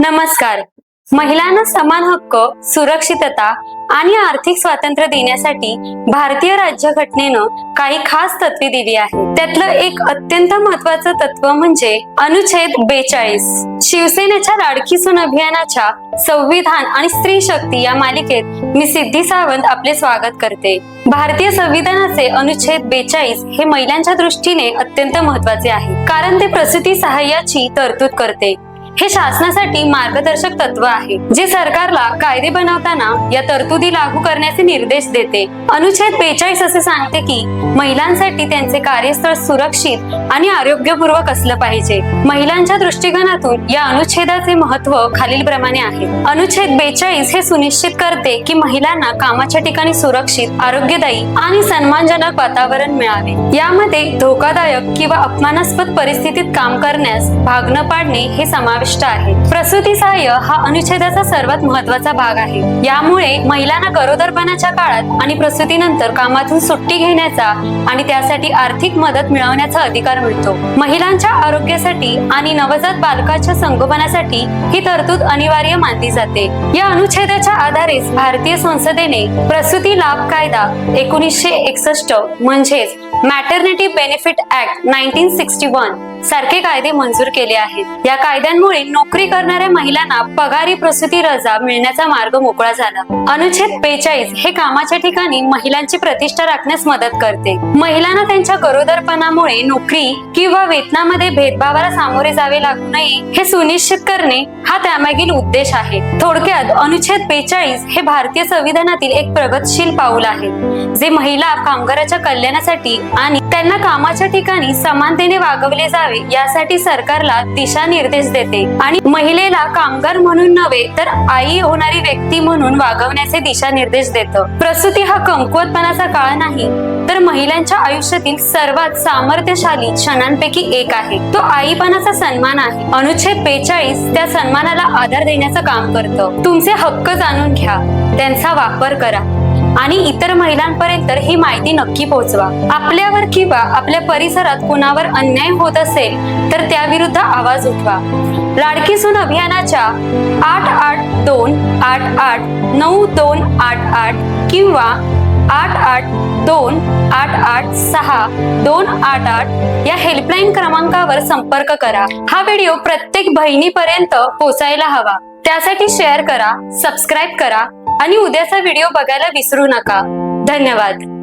नमस्कार. महिलांना समान हक्क सुरक्षितता आणि आर्थिक स्वातंत्र्य देण्यासाठी भारतीय राज्यघटनेनं काही खास तत्वे दिली आहेत. त्यातलं एक अत्यंत महत्वाचं तत्व म्हणजे अनुच्छेद बेचाळीस. शिवसेनेच्या लाडकी सून अभियानाच्या संविधान आणि स्त्री शक्ती या मालिकेत मी सिद्धी सावंत आपले स्वागत करते. भारतीय संविधानाचे अनुच्छेद बेचाळीस हे महिलांच्या दृष्टीने अत्यंत महत्त्वाचे आहे. कारण ते प्रसूती सहाय्याची तरतूद करते. हे शासनासाठी मार्गदर्शक तत्व आहे जे सरकारला कायदे बनवताना या तरतुदी लागू करण्याचे निर्देश देते. अनुच्छेद बेचाळीस असे सांगते की महिलांसाठी त्यांचे कार्यस्थळ सुरक्षित आणि आरोग्यपूर्वक असलं पाहिजे. महिलांच्या दृष्टिकोनातून या अनुच्छेदाचे महत्त्व खालील प्रमाणे आहे. अनुच्छेद बेचाळीस हे सुनिश्चित करते की महिलांना कामाच्या ठिकाणी सुरक्षित आरोग्यदायी आणि सन्मानजनक वातावरण मिळावे. यामध्ये धोकादायक किंवा अपमानास्पद परिस्थितीत काम करण्यास भाग न पाडणे हे समाविष्ट आहे. प्रसूती सहाय्य हा अनुच्छेदाचा सर्वात महत्त्वाचा भाग आहे. यामुळे महिलांना गरोदरपणाच्या काळात आणि प्रसूतीनंतर कामातून सुट्टी घेण्याचा आणि त्यासाठी आर्थिक मदत मिळवण्याचा अधिकार मिळतो. महिलांच्या आरोग्यासाठी आणि नवजात बालकाच्या संगोपनासाठी ही तरतूद अनिवार्य मानली जाते. या अनुच्छेदाच्या आधारेच भारतीय संसदेने प्रसूती लाभ कायदा एकोणीसशे एकसष्ट म्हणजेच maternity benefit act nineteen sixty one सारखे कायदे मंजूर केले आहेत. या कायद्यांमुळे नोकरी करणाऱ्या महिलांना पगारी प्रसूती रजा मिळण्याचा मार्ग मोकळा झाला. अनुच्छेद बेचाळीस हे कामाच्या ठिकाणी महिलांची प्रतिष्ठा राखण्यास मदत करते. महिलांना त्यांच्या गरोदरपणामुळे नोकरी किंवा वेतनामध्ये भेदभावाला सामोरे जावे लागू नये हे सुनिश्चित करणे हा त्यामागील उद्देश आहे. थोडक्यात अनुच्छेद बेचाळीस हे भारतीय संविधानातील एक प्रगतशील पाऊल आहे जे महिला कामगाराच्या कल्याणासाठी आणि त्यांना कामाच्या ठिकाणी समानतेने वागवले जावे यासाठी सरकारला दिशानिर्देश देते. आणि महिलेला कामगार म्हणून नव्हे तर आई होणारी व्यक्ती म्हणून वागवण्याचे दिशानिर्देश देतं. प्रसूती हा कमकुवतपणाचा काळ नाही तर महिलांच्या आयुष्यातील सर्वात सामर्थ्यशाली क्षणांपैकी एक आहे. तो आईपणाचा सन्मान आहे. अनुच्छेद बेचाळीस त्या सन्मानाला आधार देण्याचं काम करतं. तुमचे हक्क जाणून घ्या. त्यांचा वापर करा. आणि इतर महिलांपर्यंत ही माहिती नक्की पोहोचवा आपल्यावर किंवा आपल्या परिसरात कुणावर अन्याय होत असेल तर त्याविरुद्ध आवाज उठवा. लाडकी सून अभियानाच्या आठ आठ दोन आठ आठ नऊ दोन आठ आठ किंवा आठ आठ दोन आठ आठ सहा दोन आठ आठ या हेल्पलाईन क्रमांकावर संपर्क करा. हा व्हिडिओ प्रत्येक बहिणीपर्यंत पोहोचायला हवा. त्यासाठी शेअर करा सबस्क्राईब करा आणि उद्याचा व्हिडिओ बघायला विसरू नका. धन्यवाद.